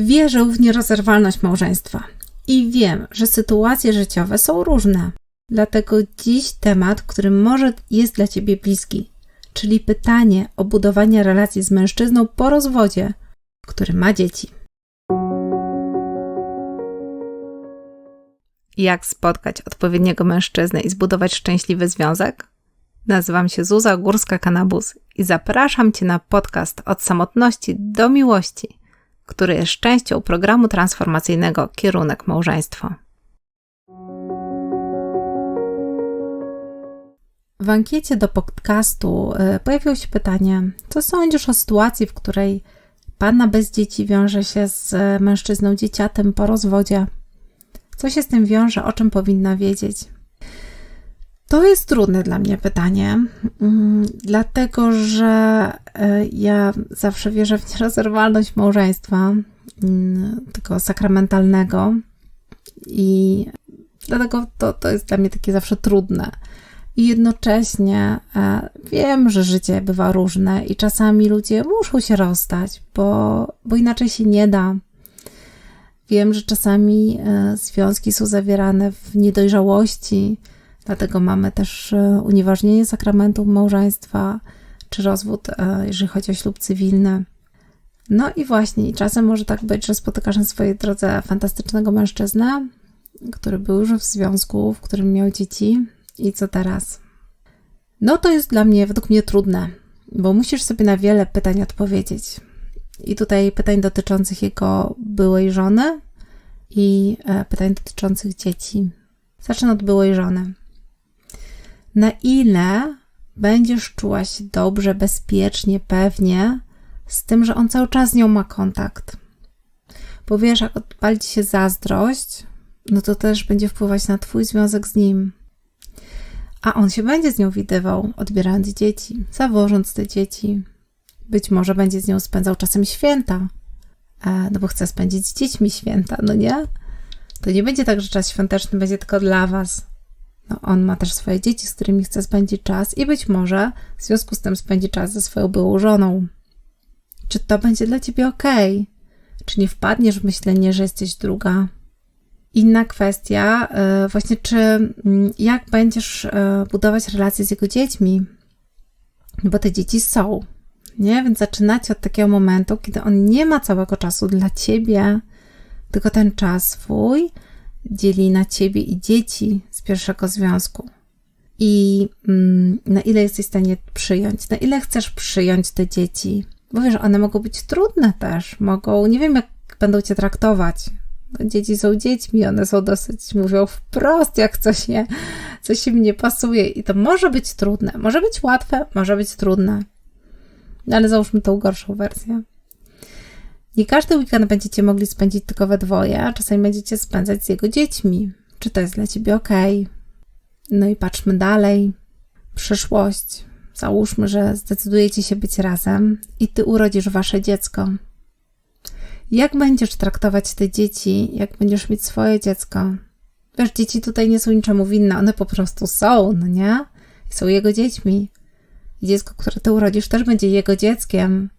Wierzę w nierozerwalność małżeństwa i wiem, że sytuacje życiowe są różne. Dlatego dziś temat, który może jest dla Ciebie bliski, czyli pytanie o budowanie relacji z mężczyzną po rozwodzie, który ma dzieci. Jak spotkać odpowiedniego mężczyznę i zbudować szczęśliwy związek? Nazywam się Zuza Górska-Kanabus i zapraszam Cię na podcast Od samotności do miłości, który jest częścią programu transformacyjnego Kierunek Małżeństwo. W ankiecie do podcastu y, pojawiło się pytanie: Co sądzisz o sytuacji, w której panna bez dzieci wiąże się z mężczyzną dzieciatem po rozwodzie? Co się z tym wiąże? O czym powinna wiedzieć? To jest trudne dla mnie pytanie, mm, dlatego że y, ja zawsze wierzę w nierozerwalność małżeństwa, mm, tego sakramentalnego, i dlatego to, to jest dla mnie takie zawsze trudne i jednocześnie e, wiem, że życie bywa różne i czasami ludzie muszą się rozstać, bo, bo inaczej się nie da. Wiem, że czasami e, związki są zawierane w niedojrzałości, dlatego mamy też e, unieważnienie sakramentów małżeństwa czy rozwód, jeżeli chodzi o ślub cywilny. No i właśnie, czasem może tak być, że spotykasz na swojej drodze fantastycznego mężczyznę, który był już w związku, w którym miał dzieci, i co teraz? No to jest dla mnie, według mnie trudne, bo musisz sobie na wiele pytań odpowiedzieć. I tutaj pytań dotyczących jego byłej żony i e, pytań dotyczących dzieci. Zacznę od byłej żony. Na ile będziesz czuła się dobrze, bezpiecznie, pewnie z tym, że on cały czas z nią ma kontakt? Bo wiesz, jak odpali ci się zazdrość, no to też będzie wpływać na Twój związek z nim. A on się będzie z nią widywał, odbierając dzieci, zawożąc te dzieci. Być może będzie z nią spędzał czasem święta, e, no bo chce spędzić z dziećmi święta, no nie? To nie będzie tak, że czas świąteczny będzie tylko dla was. No, on ma też swoje dzieci, z którymi chce spędzić czas i być może w związku z tym spędzi czas ze swoją byłą żoną. Czy to będzie dla ciebie ok? Czy nie wpadniesz w myślenie, że jesteś druga? Inna kwestia, e, właśnie czy mm, jak będziesz e, budować relacje z jego dziećmi, bo te dzieci są, nie? Więc zaczynacie od takiego momentu, kiedy on nie ma całego czasu dla ciebie, tylko ten czas swój dzieli na ciebie i dzieci z pierwszego związku. I mm, na ile jesteś w stanie przyjąć, na ile chcesz przyjąć te dzieci, bo wiesz, one mogą być trudne też, mogą, nie wiem, jak będą cię traktować, dzieci są dziećmi, one są dosyć, mówią wprost, jak coś, nie, coś im nie pasuje. I to może być trudne, może być łatwe, może być trudne, no, ale załóżmy tą gorszą wersję. Nie każdy weekend będziecie mogli spędzić tylko we dwoje, a czasami będziecie spędzać z jego dziećmi. Czy to jest dla ciebie ok? No i patrzmy dalej. Przyszłość. Załóżmy, że zdecydujecie się być razem i ty urodzisz wasze dziecko. Jak będziesz traktować te dzieci, jak będziesz mieć swoje dziecko? Wiesz, dzieci tutaj nie są niczemu winne, one po prostu są, no nie? Są jego dziećmi. I dziecko, które ty urodzisz, też będzie jego dzieckiem.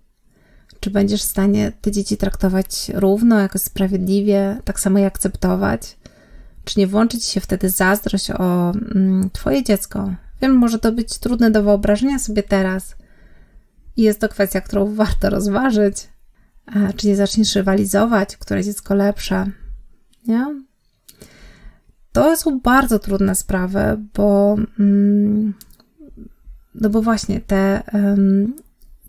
Czy będziesz w stanie te dzieci traktować równo, jakoś sprawiedliwie, tak samo je akceptować? Czy nie włączyć się wtedy zazdrość o mm, twoje dziecko? Wiem, może to być trudne do wyobrażenia sobie teraz. I jest to kwestia, którą warto rozważyć. Czy nie zaczniesz rywalizować, które dziecko lepsze? Nie? To są bardzo trudne sprawy, bo mm, no bo właśnie te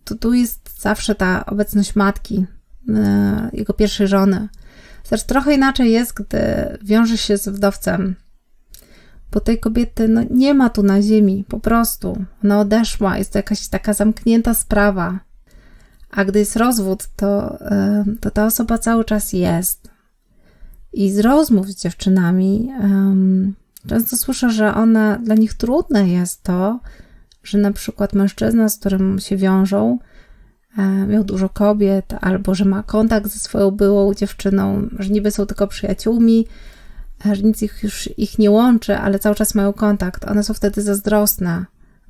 tu, tu jest zawsze ta obecność matki, e, jego pierwszej żony. Zresztą trochę inaczej jest, gdy wiąże się z wdowcem, bo tej kobiety no, nie ma tu na ziemi, po prostu. Ona odeszła, jest to jakaś taka zamknięta sprawa. A gdy jest rozwód, to, to ta osoba cały czas jest. I z rozmów z dziewczynami um, często słyszę, że one, dla nich trudne jest to, że na przykład mężczyzna, z którym się wiążą, e, miał dużo kobiet, albo że ma kontakt ze swoją byłą dziewczyną, że niby są tylko przyjaciółmi, że nic ich już ich nie łączy, ale cały czas mają kontakt. One są wtedy zazdrosne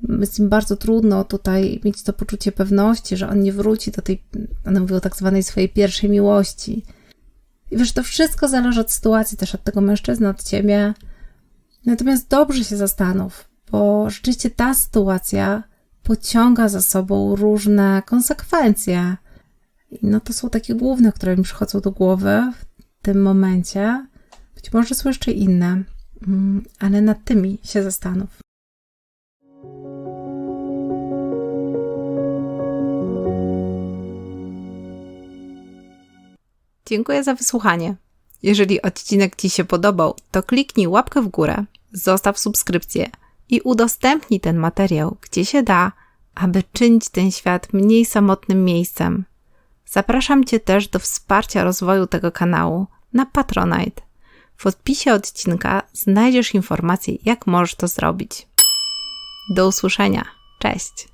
jest im bardzo trudno tutaj mieć to poczucie pewności, że on nie wróci do tej, one mówią tak zwanej swojej pierwszej miłości. I wiesz, to wszystko zależy od sytuacji, też od tego mężczyzny, od ciebie. Natomiast dobrze się zastanów, bo rzeczywiście ta sytuacja pociąga za sobą różne konsekwencje. No to są takie główne, które mi przychodzą do głowy w tym momencie. Być może są jeszcze inne, mm, ale nad tymi się zastanów. Dziękuję za wysłuchanie. Jeżeli odcinek Ci się podobał, to kliknij łapkę w górę, zostaw subskrypcję i udostępnij ten materiał, gdzie się da, aby czynić ten świat mniej samotnym miejscem. Zapraszam Cię też do wsparcia rozwoju tego kanału na Patronite. W odpisie odcinka znajdziesz informacje, jak możesz to zrobić. Do usłyszenia. Cześć!